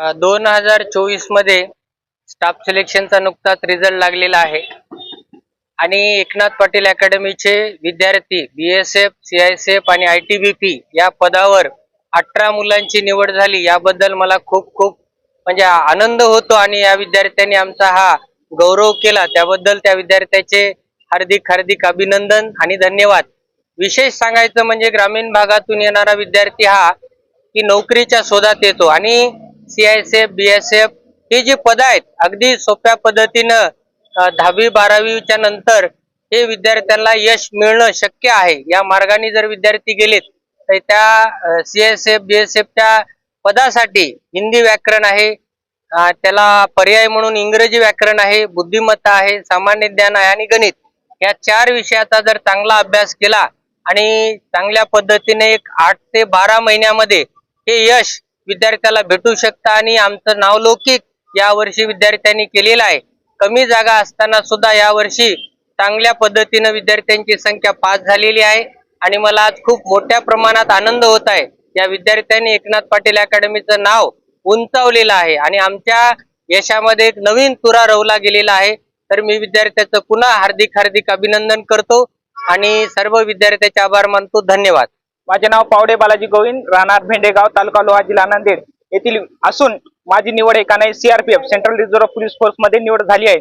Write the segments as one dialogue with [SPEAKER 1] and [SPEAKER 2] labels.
[SPEAKER 1] दोन हजार चोवीसमध्ये स्टाफ सिलेक्शनचा नुकताच रिझल्ट लागलेला आहे. आणि एकनाथ पाटील अकॅडमीचे विद्यार्थी B S F C I C F आणि आय टी बी पी या पदावर अठरा मुलांची निवड झाली. याबद्दल मला खूप खूप म्हणजे आनंद होतो आणि या विद्यार्थ्यांनी आमचा हा गौरव केला. त्याबद्दल त्या विद्यार्थ्याचे हार्दिक हार्दिक अभिनंदन आणि धन्यवाद. विशेष सांगायचं म्हणजे ग्रामीण भागातून येणारा विद्यार्थी हा की नोकरीच्या शोधात येतो आणि C S F B S F ही जी पदं आहेत अगदी सोप्या पद्धतीनं दहावी बारावीच्या नंतर हे विद्यार्थ्यांना यश मिळणं शक्य आहे. या मार्गाने जर विद्यार्थी गेलेत तर त्या C S F B S एफच्या पदासाठी हिंदी व्याकरण आहे त्याला पर्याय म्हणून इंग्रजी व्याकरण आहे बुद्धिमत्ता आहे सामान्य ज्ञान आहे आणि गणित. या चार विषयाचा जर चांगला अभ्यास केला आणि चांगल्या पद्धतीने एक आठ ते बारा महिन्यामध्ये हे यश विद्यार्थ्याला भेटू शकता आणि आमचं नावलौकिक यावर्षी विद्यार्थ्यांनी केलेलं आहे. कमी जागा असताना सुद्धा यावर्षी चांगल्या पद्धतीनं विद्यार्थ्यांची संख्या पास झालेली आहे. आणि मला आज खूप मोठ्या प्रमाणात आनंद होत आहे. या विद्यार्थ्यांनी एकनाथ पाटील अकॅडमीचं नाव उंचावलेलं आहे. आणि आमच्या यशामध्ये एक नवीन तुरा रवला गेलेला आहे. तर मी विद्यार्थ्याचं पुन्हा हार्दिक हार्दिक अभिनंदन करतो. आणि सर्व विद्यार्थ्याचे आभार मानतो. धन्यवाद.
[SPEAKER 2] माझे नाव पावडे बालाजी गोविंद राहणार भेंडेगाव तालुका लोहा जिल्हा नांदेड. येथील असून माझी निवड एका नाही सीआरपीएफ सेंट्रल रिझर्व्ह पोलीस फोर्समध्ये निवड झाली आहे.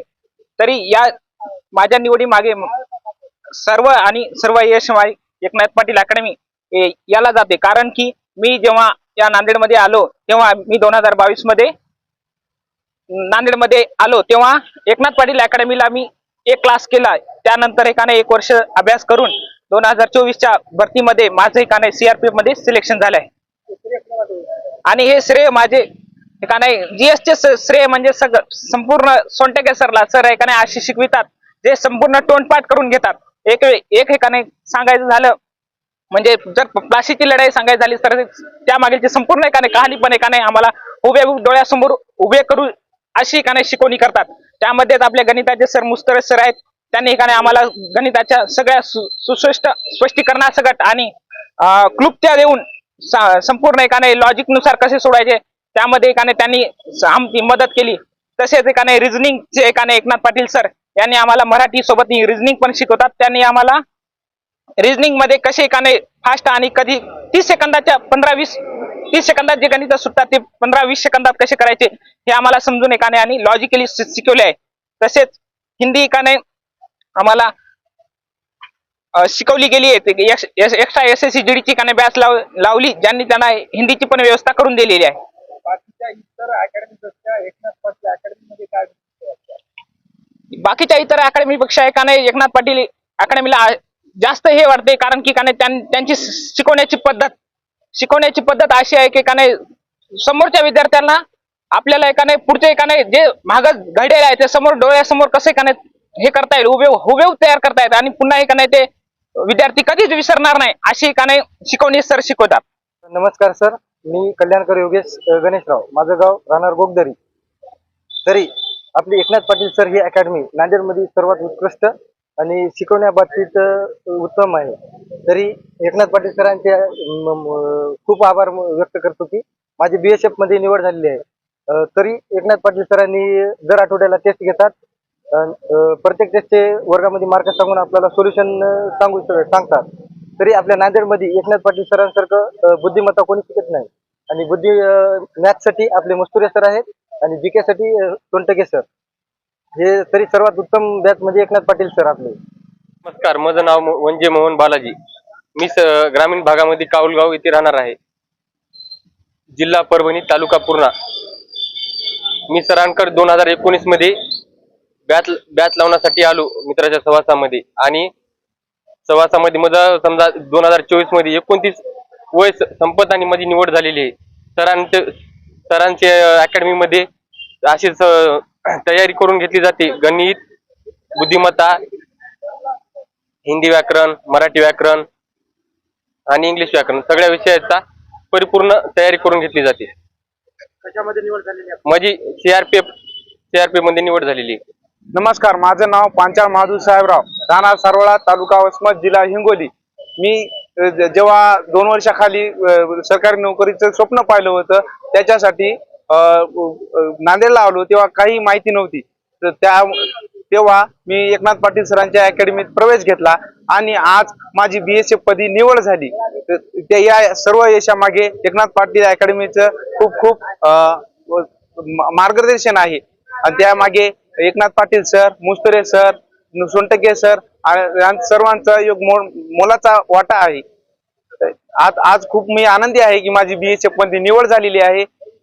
[SPEAKER 2] तरी या माझ्या निवडी मागे सर्व आणि सर्व यश एकनाथ पाटील अकॅडमी ए- याला जाते. कारण की मी जेव्हा या नांदेडमध्ये आलो तेव्हा मी दोन हजार बावीसमध्ये नांदेडमध्ये आलो तेव्हा एकनाथ पाटील अकॅडमीला मी एक क्लास केला. त्यानंतर एकाने एक वर्ष अभ्यास करून दोन हजार चोवीसच्या भरतीमध्ये माझं एकाने सीआरपीएफमध्ये सिलेक्शन झालंय. आणि हे श्रेय माझे का नाही जीएसचे श्रेय म्हणजे सगळं संपूर्ण सोनटेके सरला सर एक नाही अशी शिकवितात जे संपूर्ण तोंडपाठ करून घेतात. एक एक एकाने सांगायचं झालं म्हणजे जर प्लाशीची लढाई सांगायची झाली तर त्या मागेची संपूर्ण एकाने कहाणी पण एकाने आम्हाला उभे डोळ्यासमोर उभे करू अशी एकाने शिकवणी करतात. त्यामध्येच आपल्या गणिताचे सर मुस्तरे सर आहेत त्यांनी एकाने आम्हाला गणिताच्या सगळ्या सु- स्पष्टीकरणासकट आणि क्लुप्त्या देऊन संपूर्ण एकाने लॉजिकनुसार कसे सोडायचे त्यामध्ये एकाने त्यांनी आमची मदत केली. तसेच एकाने रिझनिंगचे एकाने एकनाथ पाटील सर यांनी आम्हाला मराठी सोबत रिझनिंग पण शिकवतात. त्यांनी आम्हाला रिझनिंगमध्ये कसे एकाने फास्ट आणि कधी तीस सेकंदाच्या पंधरा वीस तीस सेकंदात जे गणित सुटतात ते पंधरा वीस सेकंदात कसे करायचे हे आम्हाला समजून एकाने आणि लॉजिकली शिकवले आहे. तसेच हिंदी एकाने आम्हाला शिकवली गेली आहे. एक्स्ट्रा एस एस सी जीडीची एकाने बॅच लाव लावली ज्यांनी त्यांना हिंदीची पण व्यवस्था करून दिलेली आहे.
[SPEAKER 3] बाकीच्या इतर अकॅडमीपेक्षा एकनाथ पाटील अकॅडमीमध्ये काय
[SPEAKER 2] बाकीच्या इतर अकॅडमीपेक्षा एकाने एकनाथ पाटील अकॅडमीला जास्त हे वाटते कारण की काने त्यां- त्यांची शिकवण्याची पद्धत शिकवण्याची पद्धत अशी आहे की एकाने समोरच्या विद्यार्थ्यांना आपल्याला एकाने पुढच्या एकाने जे माग घडलेलं आहे ते समोर डोळ्यासमोर कसं एकाने हे करता येईल उभे हुबेव तयार करता येत आणि पुन्हा एकाने ते विद्यार्थी कधीच विसरणार नाही अशी एकाने शिकवणी सर शिकवतात.
[SPEAKER 3] नमस्कार सर मी कल्याणकर योगेश गणेशराव. माझं गाव राहणार गोगदरी तरी आपली एकनाथ पाटील सर ही अकॅडमी नांदेडमध्ये सर्वात उत्कृष्ट आणि शिकवण्या बाबतीत उत्तम आहे. तरी एकनाथ पाटील सरांचे खूप आभार व्यक्त करतो की माझी बी एस एफमध्ये निवड झालेली आहे. तरी एकनाथ पाटील सरांनी दर आठवड्याला टेस्ट घेतात प्रत्येक टेस्टचे वर्गामध्ये मार्क सांगून आपल्याला सोल्युशन सांगू सांगतात. तरी आपल्या नांदेडमध्ये एकनाथ पाटील सरांसारखं बुद्धिमत्ता कोणी शिकत नाही. आणि बुद्धी मॅथ्ससाठी आपले मस्तुरे सर आहेत आणि जी के सोनटके सर. हे तरी सर्वात उत्तम बॅच म्हणजे एकनाथ पाटील सर आपले.
[SPEAKER 1] नमस्कार माझं नाव मो- वंजे मोहन बालाजी. मी ग्रामीण भागामध्ये काऊलगाव येथे राहणार आहे. जिल्हा परभणी तालुका पूर्णा. मी सरांकडे दोन हजार एकोणीसमध्ये बॅच बॅच लावण्यासाठी आलो मित्राच्या सवासामध्ये. आणि सवासामध्ये माझं समजा दोन हजार चोवीसमध्ये एकोणतीस वय संपत आणि माझी निवड झालेली आहे. सरांचे सरांचे अकॅडमी मध्ये अशीच तयारी करून घेतली जाते. गणित बुद्धिमत्ता हिंदी व्याकरण मराठी व्याकरण आणि इंग्लिश व्याकरण सगळ्या विषयाचा परिपूर्ण तयारी करून घेतली जाते.
[SPEAKER 3] कशामध्ये निवड झालेली
[SPEAKER 1] माझी सीआरपीएफ सीआरपीएफमध्ये निवड झालेली आहे.
[SPEAKER 4] नमस्कार माझं नाव पांचाळ महादूर साहेबराव राहणार सारोळा तालुका वसमत जिल्हा हिंगोली. मी जेव्हा दोन वर्षाखाली सरकारी नोकरीचं स्वप्न पाहिलं होतं त्याच्यासाठी नांदेडला आलो तेव्हा काही माहिती नव्हती. तर त्या तेव्हा मी एकनाथ पाटील सरांच्या अकॅडमीत प्रवेश घेतला आणि आज माझी बी एस एफ पदी निवड झाली. तर त्या या सर्व यशामागे एकनाथ पाटील अकॅडमीचं खूप खूप मार्गदर्शन आहे. आणि त्यामागे Eknath Patil sir Mustare sir Sontakke sir सर्वांचा योग मो- मोलाचा वाटा आहे. आज आज खूप मी आनंदी आहे की माझी बीएसएफमध्ये निवड झालेली आहे.